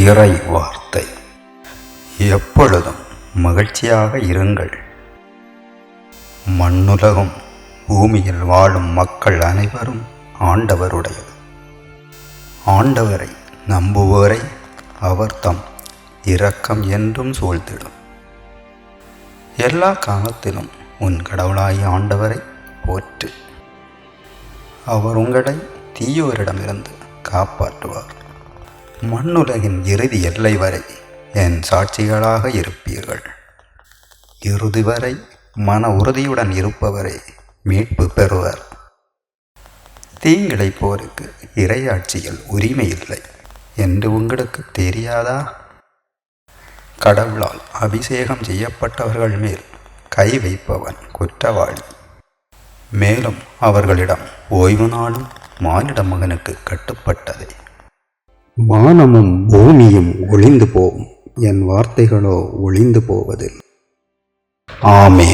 இறை வார்த்தை. எப்பொழுதும் மகிழ்ச்சியாக இருங்கள். மண்ணுலகம் பூமியில் வாழும் மக்கள் அனைவரும் ஆண்டவருடையது ஆண்டவரை நம்புவோரை அவர் தம் இரக்கம் என்றும் சூழ்ந்திடும். எல்லா காலத்திலும் உன் கடவுளாகிய ஆண்டவரை போற்று. அவர் உங்களை தீயோரிடமிருந்து காப்பாற்றுவார். மண்ணுலகின் இறுதி எல்லை வரை என் சாட்சிகளாக இருப்பீர்கள். இறுதி வரை மன உறுதியுடன் இருப்பவரே மீட்பு பெறுவர். தீங்கிழைப்போருக்கு இரையாட்சியில் உரிமை இல்லை என்று உங்களுக்கு தெரியாதா? கடவுளால் அபிஷேகம் செய்யப்பட்டவர்கள் மேல் கை வைப்பவன் குற்றவாளி. மேலும் அவர்களிடம் ஓய்வு நாளும் மானிட மகனுக்கு கட்டுப்பட்டதை. வானமும் பூமியும் ஒளிந்து போகும் என் வார்த்தைகளோ ஒளிந்து போவதில். ஆமே